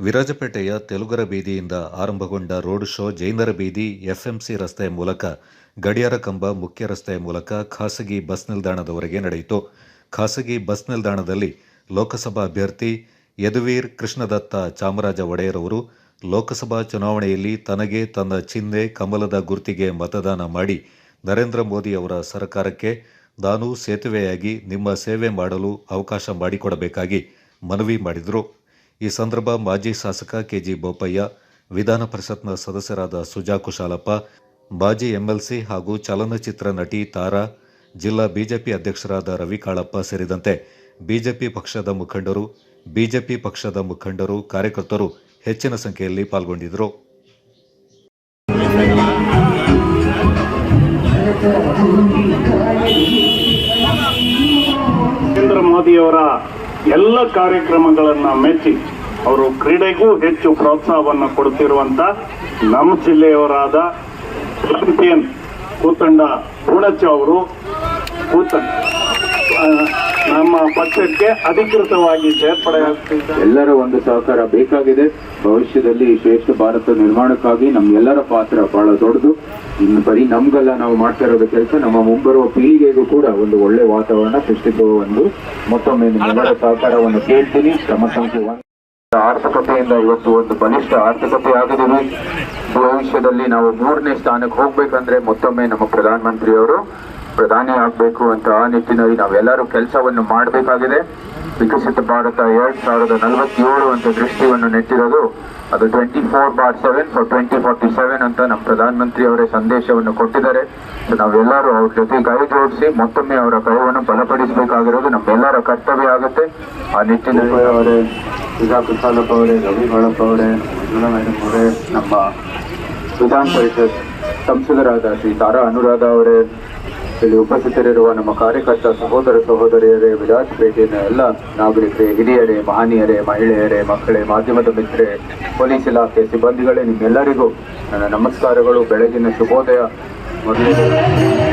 ವಿರಾಜಪೇಟೆಯ ತೆಲುಗರ ಬೀದಿಯಿಂದ ಆರಂಭಗೊಂಡ road show ಜೈನರ ಬೀದಿ FMC ರಸ್ತೆಯ ಮೂಲಕ, ಗಡಿಯಾರ ಕಂಬ ಮುಖ್ಯ ರಸ್ತೆಯ ಮೂಲಕ ಖಾಸಗಿ ಬಸ್ ನಿಲ್ದಾಣದವರೆಗೆ ನಡೆಯಿತು. ಖಾಸಗಿ ಬಸ್ ನಿಲ್ದಾಣದಲ್ಲಿ ಲೋಕಸಭಾ ಅಭ್ಯರ್ಥಿ ಯದುವೀರ್ ಕೃಷ್ಣದತ್ತ ಚಾಮರಾಜ ಒಡೆಯರ್ ಅವರು ಲೋಕಸಭಾ ಚುನಾವಣೆಯಲ್ಲಿ ತನಗೆ ತನ್ನ ಚಿಹ್ನೆ, ಕಮಲದ ಗುರ್ತಿಗೆ ಮತದಾನ ಮಾಡಿ ನರೇಂದ್ರ ಮೋದಿ ಅವರ ಸರ್ಕಾರಕ್ಕೆ ನಾನು ಸೇತುವೆಯಾಗಿ ನಿಮ್ಮ ಸೇವೆ ಮಾಡಲು ಅವಕಾಶ ಮಾಡಿಕೊಡಬೇಕಾಗಿ ಮನವಿ ಮಾಡಿದರು. ಈ ಸಂದರ್ಭ ಮಾಜಿ ಶಾಸಕ ಕೆಜಿ ಬೋಪಯ್ಯ, ವಿಧಾನ ಪರಿಷತ್ನ ಸದಸ್ಯರಾದ ಸುಜಾ ಕುಶಾಲಪ್ಪ ಮಾಜಿ ಎಂಎಲ್ಸಿ ಹಾಗೂ ಚಲನಚಿತ್ರ ನಟಿ ತಾರಾ, ಜಿಲ್ಲಾ ಬಿಜೆಪಿ ಅಧ್ಯಕ್ಷರಾದ ರವಿ ಕಾಳಪ್ಪ ಸೇರಿದಂತೆ ಬಿಜೆಪಿ ಪಕ್ಷದ ಮುಖಂಡರು, ಬಿಜೆಪಿ ಪಕ್ಷದ ಮುಖಂಡರು, ಕಾರ್ಯಕರ್ತರು ಹೆಚ್ಚಿನ ಸಂಖ್ಯೆಯಲ್ಲಿ ಪಾಲ್ಗೊಂಡಿದ್ದರು. ನರೇಂದ್ರ ಮೋದಿಯವರ ಎಲ್ಲ ಕಾರ್ಯಕ್ರಮಗಳನ್ನು ಮೆಚ್ಚಿ ಅವರು ಕ್ರೀಡೆಗೂ ಹೆಚ್ಚು ಪ್ರೋತ್ಸಾಹವನ್ನು ಕೊಡುತ್ತಿರುವಂತ ನಮ್ಮ ಜಿಲ್ಲೆಯವರಾದ ಚಾಂಪಿಯನ್ ಕೂತಂಡ ಪೂಣಚ್ಚ ಅವರು ಕೂತ ನಮ್ಮ ಪಕ್ಷಕ್ಕೆ ಅಧಿಕೃತವಾಗಿ ಸೇರ್ಪಡೆ ಎಲ್ಲರ ಒಂದು ಸಹಕಾರ ಬೇಕಾಗಿದೆ. ಭವಿಷ್ಯದಲ್ಲಿ ಶ್ರೇಷ್ಠ ಭಾರತ ನಿರ್ಮಾಣಕ್ಕಾಗಿ ನಮ್ಗೆಲ್ಲರ ಪಾತ್ರ ಬಹಳ ದೊಡ್ಡದು. ಇನ್ನು ಬರೀ ನಮ್ಗೆಲ್ಲ ನಾವು ಮಾಡ್ತಾ ಇರೋದು ಕೆಲಸ, ನಮ್ಮ ಮುಂಬರುವ ಪೀಳಿಗೆಗೂ ಕೂಡ ಒಂದು ಒಳ್ಳೆ ವಾತಾವರಣ ಸೃಷ್ಟಿಸುವ ಒಂದು ಮತ್ತೊಮ್ಮೆ ನಿಮ್ಮೆಲ್ಲರ ಸಹಕಾರವನ್ನು ಕೇಳ್ತೀನಿ. ಕ್ರಮ ಸಂಖ್ಯೆ ಆರ್ಥಿಕತೆಯಿಂದ ಇವತ್ತು ಒಂದು ಬಲಿಷ್ಠ ಆರ್ಥಿಕತೆ ಆಗಿದ್ದೀವಿ ಭವಿಷ್ಯದಲ್ಲಿ ನಾವು ಮೂರನೇ ಸ್ಥಾನಕ್ಕೆ ಹೋಗ್ಬೇಕಂದ್ರೆ ಮತ್ತೊಮ್ಮೆ ನಮ್ಮ ಪ್ರಧಾನಮಂತ್ರಿಯವರು ಪ್ರಧಾನಿ ಆಗಬೇಕು ಅಂತ ಆ ನಿಟ್ಟಿನಲ್ಲಿ ನಾವೆಲ್ಲರೂ ಕೆಲಸವನ್ನು ಮಾಡಬೇಕಾಗಿದೆ. ವಿಕಸಿತ ಭಾರತ ಎರಡ್ ಸಾವಿರದ ನಲವತ್ತೇಳು ಅಂತ ದೃಷ್ಟಿಯನ್ನು ನೆಟ್ಟಿರೋದು, ಅದು twenty four bar seven for twenty forty seven ಅಂತ ನಮ್ಮ ಪ್ರಧಾನಮಂತ್ರಿ ಅವರೇ ಸಂದೇಶವನ್ನು ಕೊಟ್ಟಿದ್ದಾರೆ. ನಾವೆಲ್ಲರೂ ಅವ್ರ ಜೊತೆ ಕೈ ಜೋಡಿಸಿ ಮತ್ತೊಮ್ಮೆ ಅವರ ಕೈವನ್ನು ಬಲಪಡಿಸಬೇಕಾಗಿರೋದು ನಮ್ಮೆಲ್ಲರ ಕರ್ತವ್ಯ ಆಗುತ್ತೆ. ಆ ನಿಟ್ಟಿನಲ್ಲಿ ಅವರೇ ಸುಧಾ ಕುಸಾಲಪ್ಪ ಅವರೇ, ರವಿ ಬಾಳಪ್ಪ ಅವರೇ ಅವರೇ, ನಮ್ಮ ವಿಧಾನ ಪರಿಷತ್ ಸಂಸದರಾದ ಶ್ರೀ ತಾರಾ ಅನುರಾಧ ಅವರೇ ಇಲ್ಲಿ ಉಪಸ್ಥಿತರಿರುವ ನಮ್ಮ ಕಾರ್ಯಕರ್ತ ಸಹೋದರ ಸಹೋದರಿಯರೇ ವಿರಾಜಪೇಟೆಯ ಎಲ್ಲ ನಾಗರಿಕರೇ, ಹಿರಿಯರೇ, ಮಹನೀಯರೇ, ಮಹಿಳೆಯರೇ, ಮಕ್ಕಳೇ, ಮಾಧ್ಯಮದ ಮಿತ್ರರೇ, ಪೊಲೀಸ್ ಇಲಾಖೆ ಸಿಬ್ಬಂದಿಗಳೇ, ನಿಮ್ಮೆಲ್ಲರಿಗೂ ನನ್ನ ನಮಸ್ಕಾರಗಳು. ಬೆಳಗಿನ ಶುಭೋದಯ. ಮೊದಲಿಗೆ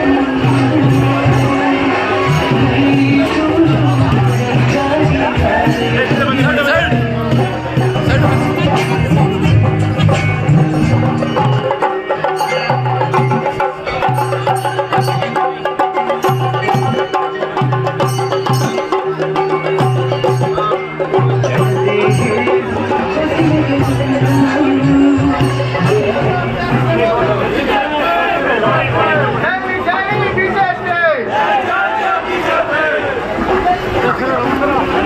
Come on, come on.